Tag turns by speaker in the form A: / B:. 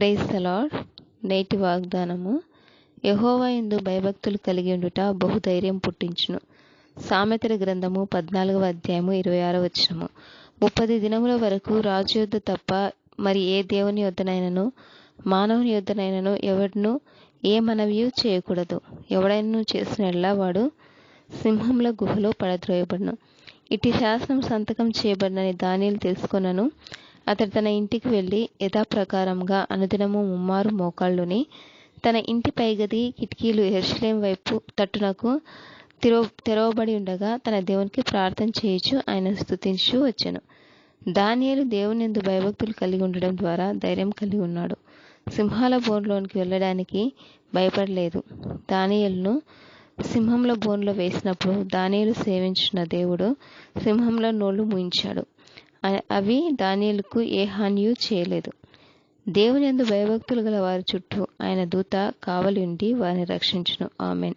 A: Praise salad lord. నేటి వాగ్దానము యహోవా ఎందు భయభక్తులు కలిగి ఉండుట బహుధైర్యం పుట్టించును. సామెతల గ్రంథము పద్నాలుగవ అధ్యాయము ఇరవై ఆరో వచ్చినము ముప్పది దినముల వరకు రాజు యొద్ద తప్ప మరి ఏ దేవుని యొద్దనైనను మానవుని యొద్దనైనను ఎవడను ఏ మనవియు చేయకూడదు. ఎవడైనా చేసినట్లా వాడు సింహముల గుహలో పడద్రోయబడను. ఇటు శాసనం సంతకం చేయబడినని దానిలు తెలుసుకొనను. అతడు తన ఇంటికి వెళ్ళి యథాప్రకారంగా అనుదినము ముమ్మారు మోకాళ్ళుని తన ఇంటి పైగది కిటికీలు ఎర్షలేం వైపు తట్టునకు తెరవ తెరవబడి ఉండగా తన దేవునికి ప్రార్థన చేయొచ్చు ఆయన స్థుతించు వచ్చెను. దానియలు దేవుని ఎందు భయభక్తులు కలిగి ఉండడం ద్వారా ధైర్యం కలిగి ఉన్నాడు. సింహాల బోన్లోనికి వెళ్ళడానికి భయపడలేదు. దానియలను సింహంలో బోన్లో వేసినప్పుడు దానియలు సేవించిన దేవుడు సింహంలో నోళ్ళు ముయించాడు. అవి దానిలకు ఏ హానియూ చేయలేదు. దేవుని ఎందు భయభక్తులు గల వారి చుట్టూ ఆయన దూత కావలి ఉండి వారిని రక్షించును. ఆమెన్.